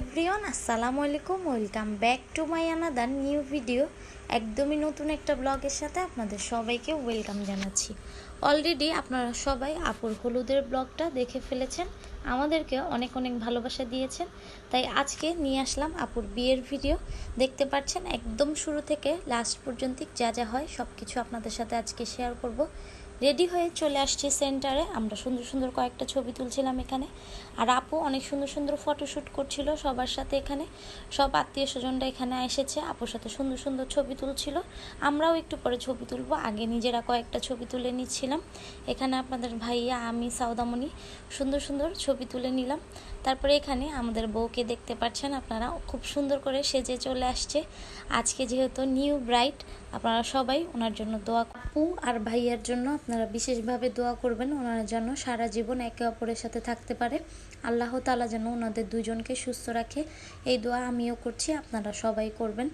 Everyone, আসসালামু আলাইকুম। Welcome back to my another new video একদমই নতুন একটা ব্লগের সাথে আপনাদের সবাইকে ওয়েলকাম জানাচ্ছি। অলরেডি আপনারা সবাই আপুর হলুদের ব্লগটা দেখে ফেলেছেন, আমাদেরকে অনেক অনেক ভালোবাসা দিয়েছেন। তাই আজকে নিয়ে আসলাম আপুর বিয়ের ভিডিও দেখতে পাচ্ছেন, একদম শুরু থেকে লাস্ট পর্যন্ত যা যা হয় সব কিছু আপনাদের সাথে আজকে শেয়ার করব। রেডি হয়ে চলে আসছি সেন্টারে। আমরা সুন্দর সুন্দর কয়েকটা ছবি তুলছিলাম এখানে। আর আপু অনেক সুন্দর সুন্দর ফটোশ্যুট করছিল সবার সাথে এখানে। সব আত্মীয় স্বজনরা এখানে এসেছে। আপুর সাথে সুন্দর সুন্দর ছবি তুলছিল। আমরাও একটু পরে ছবি তুলবো। আগে নিজেরা কয়েকটা ছবি তুলে নিচ্ছিলাম। এখানে আপনাদের ভাইয়া, আমি, সাউদামণি সুন্দর সুন্দর ছবি তুলে নিলাম। তারপরে এখানে আমাদের বউকে দেখতে পাচ্ছেন আপনারা। খুব সুন্দর করে সেজে চলে আসছে। আজকে যেহেতু নিউ ব্রাইট, আপনারা সবাই ওনার জন্য দোয়া আপু আর ভাইয়ার জন্য আপনারা বিশেষভাবে দোয়া করবেন। ওনারা যেন সারা জীবন একে অপরের সাথে থাকতে পারে। আল্লাহ তালা যেন ওনাদের দুজনকে সুস্থ রাখে। এই দোয়া আমিও করছি, আপনারা সবাই করবেন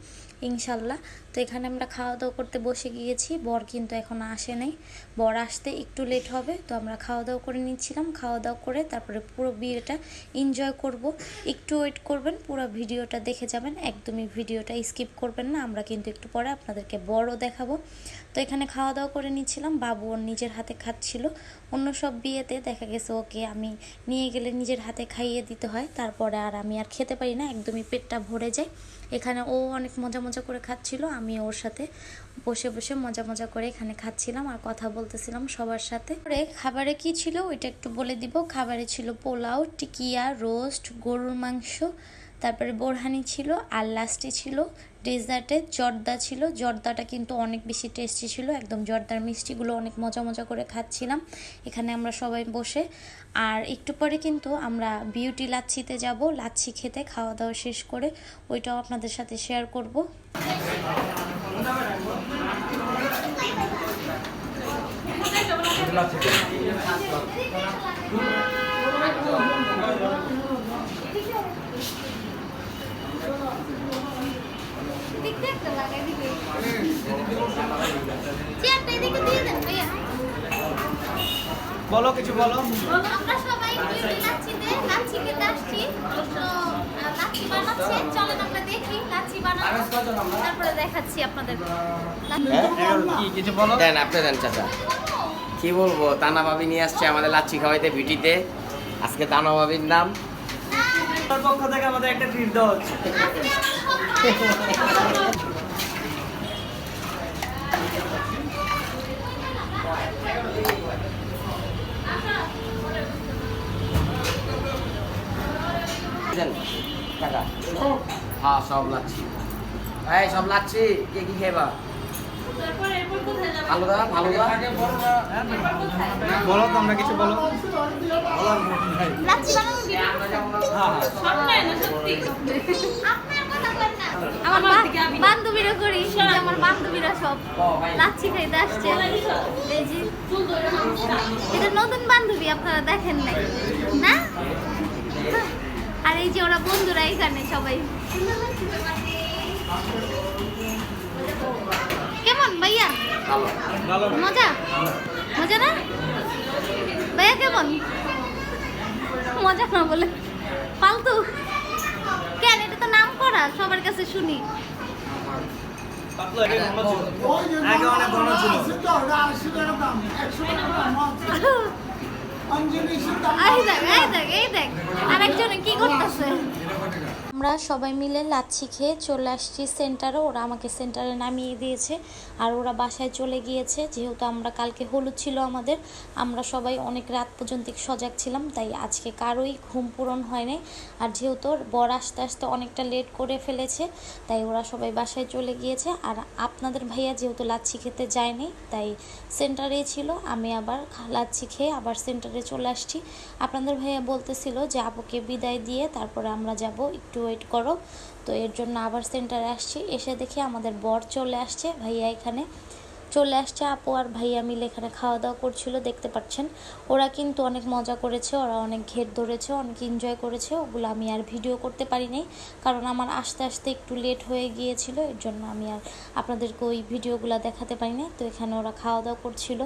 ইনশাল্লাহ তো এখানে আমরা খাওয়া দাওয়া করতে বসে গিয়েছি। বর কিন্তু এখন আসে নাই। বর আসতে একটু লেট হবে, তো আমরা খাওয়া দাওয়া করে নিচ্ছিলাম। খাওয়া দাওয়া করে তারপরে পুরো বিয়েটা এনজয় করব। একটু ওয়েট করবেন, পুরো ভিডিওটা দেখে যাবেন। একদমই ভিডিওটা স্কিপ করবেন না। আমরা কিন্তু একটু পরে আপনাদেরকে বড় দেখাবো। তো এখানে খাওয়া দাওয়া করে নিচ্ছিলাম। বাবু ওর নিজের হাতে খাচ্ছিল। অন্য সব বিয়েতে দেখা গেছে ওকে আমি নিয়ে গেলে নিজের হাতে খাইয়ে দিতে হয়। তারপরে আর আমি আর খেতে পারি না, একদমই পেটটা ভরে যায়। এখানে ও অনেক মজা মজা করে খাচ্ছিল, আমি ওর সাথে বসে বসে মজা মজা করে এখানে খাচ্ছিলাম আর কথা বলতেছিলাম সবার সাথে। পরে খাবারে কি ছিল ওইটা একটু বলে দিব। খাবারে ছিল পোলাও, টিকিয়া, রোস্ট, গরুর মাংস, তারপরে বোরহানি ছিল, আর লাস্টে ছিল ডেজার্টে জর্দা ছিল। জর্দাটা কিন্তু অনেক বেশি টেস্টি ছিল। একদম জর্দার মিষ্টিগুলো অনেক মজা মজা করে খাচ্ছিলাম। এখানে আমরা সবাই বসে। আর একটু পরে কিন্তু আমরা বিউটি লাচ্ছিতে যাব। লাচ্ছি খেতে, খাওয়া দাওয়া শেষ করে ওইটাও আপনাদের সাথে শেয়ার করব। বলো কিছু বলো। আমরা সবাই খেতে আসছি। তো বানাচ্ছে। চলেন আমরা দেখি বানানো। তারপরে দেখাচ্ছি আপনাদের। কি? কিছু বলো। দেন আপনি দেন চাচা। কি বলব? তানা ভাবি নিয়ে আসছে আমাদের লাচ্ছি খাওয়াইতে ভিটিতে। আজকে তানা ভাবির নাম। পক্ষ থেকে আমাদের একটা ট্রিট দেওয়া হচ্ছে দেন টাকা। হ্যাঁ সব লাচ্ছি এই সব লাচ্ছি কে কি খাইবা? ভালো দা ভালো দা। বলো তোমরা কিছু? হ্যাঁ হ্যাঁ। আমার বান্ধবীরা করি আমার বান্ধবীরা সব। লাচ্ছি খাইতে আসছে। এটা নতুন বান্ধবী আপনারা দেখেন নাই। না? এই বন্ধুরা এখানে সবাই কেমন ভাইয়া মজা মজা না ভাইয়া কেমন মজা না বলে ফালতু কেন এটা তো নাম করা সবার কাছে শুনি এই দেখ এই দেখ এই আমরা সবাই মিলে লাচ্ছি খেয়ে চলে আসছি সেন্টারে। ওরা আমাকে সেন্টারে নামিয়ে দিয়েছে আর ওরা বাসায় চলে গিয়েছে। যেহেতু আমরা কালকে হলুদ ছিল আমাদের, আমরা সবাই অনেক রাত পর্যন্ত সজাগ ছিলাম, তাই আজকে কারোই ঘুম পূরণ হয় নাই আর যেহেতু বর আসতে আসতে অনেকটা লেট করে ফেলেছে, তাই ওরা সবাই বাসায় চলে গিয়েছে। আর আপনাদের ভাইয়া যেহেতু লাচ্ছি খেতে যায়নি, তাই সেন্টারেই ছিল। আমি আবার লাচ্ছি খেয়ে আবার সেন্টারে চলে আসছি। আপনাদের ভাইয়া বলতেছিল যে আপুকে বিদায় দিয়ে তারপরে আমরা যাব একটু ওয়েট করো। তো এর জন্য আবার সেন্টারে আসছি। এসে দেখি আমাদের বর চলে আসছে। ভাইয়া এখানে। চলে আসছে আপু আর ভাইয়া মিলে এখানে খাওয়া দাওয়া করছিল, দেখতে পাচ্ছেন। ওরা কিন্তু অনেক মজা করেছে, ওরা অনেক ঘের ধরেছে, অনেক এনজয় করেছে, ওগুলো আমি আর ভিডিও করতে পারিনি কারণ আমার আস্তে আস্তে একটু লেট হয়ে গিয়েছিল, এর জন্য আমি আর আপনাদেরকে ওই ভিডিওগুলো দেখাতে পারি নাই। তো এখানে ওরা খাওয়া দাওয়া করছিল।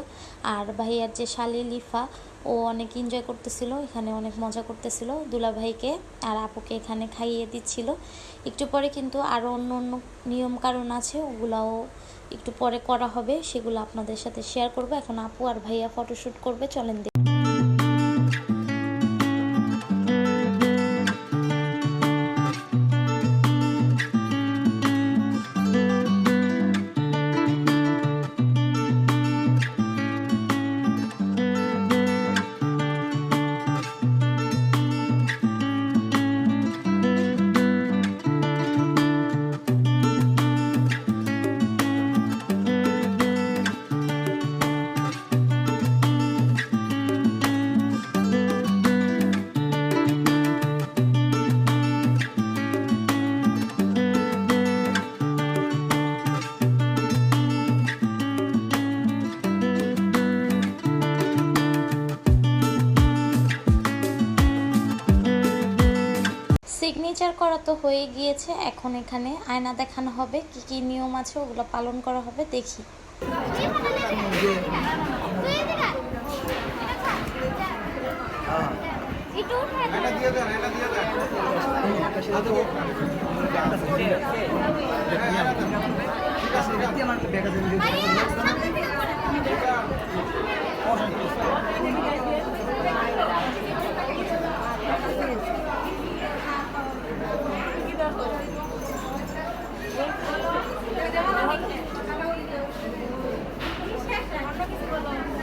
আর ভাইয়ার যে শালি লিফা, ও অনেক এনজয় করতেছিল, এখানে অনেক মজা করতেছিল দুলা ভাইকে। আর আপুকে এখানে খাইয়ে দিচ্ছিল। একটু পরে কিন্তু আরও অন্য অন্য নিয়ম কারণ আছে, ওগুলাও একটু পরে করা হবে, সেগুলো আপনাদের সাথে শেয়ার করব। এখন আপু আর ভাইয়া ফটোশ্যুট করবে, চলেন সিগনেচার করা তো হয়ে গিয়েছে, এখন এখানে আয়না দেখানো হবে, কি কি নিয়ম আছে ওগুলো পালন করা হবে, দেখি। একটু উঠে এটা দিয়ে দেন এটা দিয়ে দেন ভাইয়া সামনে থেকে করে।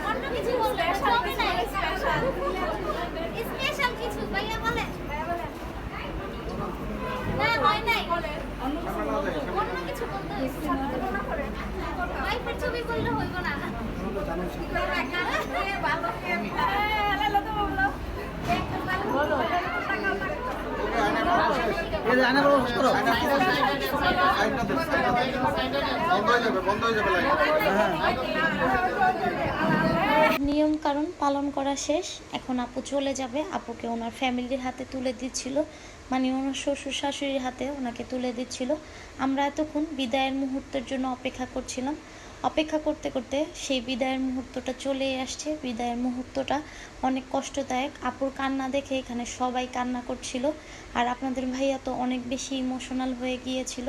অন্য কিছু বলবে হবে না স্পেশাল কিছু ভাইয়া বলে না হয় নাই অন্য কিছু বলতে ওয়াইফের ছবি বললে হইব না বন্ধ হয়ে যাবে বন্ধ হয়ে যাবে নিয়ম কারণ পালন করা শেষ। এখন আপু চলে যাবে। আপুকে ওনার ফ্যামিলির হাতে তুলে দিচ্ছিল। মানে ওনার শ্বশুর শাশুড়ির হাতে ওনাকে তুলে দিচ্ছিল। আমরা এতক্ষণ বিদায়ের মুহূর্তের জন্য অপেক্ষা করছিলাম। অপেক্ষা করতে করতে সেই বিদায়ের মুহূর্তটা চলে আসছে। বিদায়ের মুহূর্তটা অনেক কষ্টদায়ক। আপুর কান্না দেখে এখানে সবাই কান্না করছিল। আর আপনাদের ভাইয়া তো অনেক বেশি ইমোশনাল হয়ে গিয়েছিল।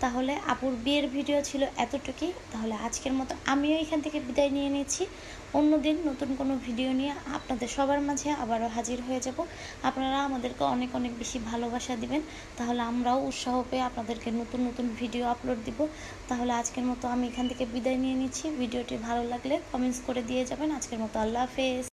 তাহলে আপুর বিয়ের ভিডিও ছিল এতটুকুই। তাহলে আজকের মতো আমিও এখান থেকে বিদায় নিয়ে নিচ্ছি। অন্যদিন নতুন কোনো ভিডিও নিয়ে আপনাদের সবার মাঝে আবারও হাজির হয়ে যাব। আপনারা আমাদেরকে অনেক অনেক বেশি ভালোবাসা দিবেন। তাহলে আমরাও উৎসাহ পেয়ে আপনাদেরকে নতুন নতুন ভিডিও আপলোড দিব। তাহলে আজকের মতো আমি এখান থেকে বিদায় নিয়ে নিচ্ছি। ভিডিওটি ভালো লাগলে কমেন্টস করে দিয়ে যাবেন। আজকের মতো আল্লাহ হাফেজ।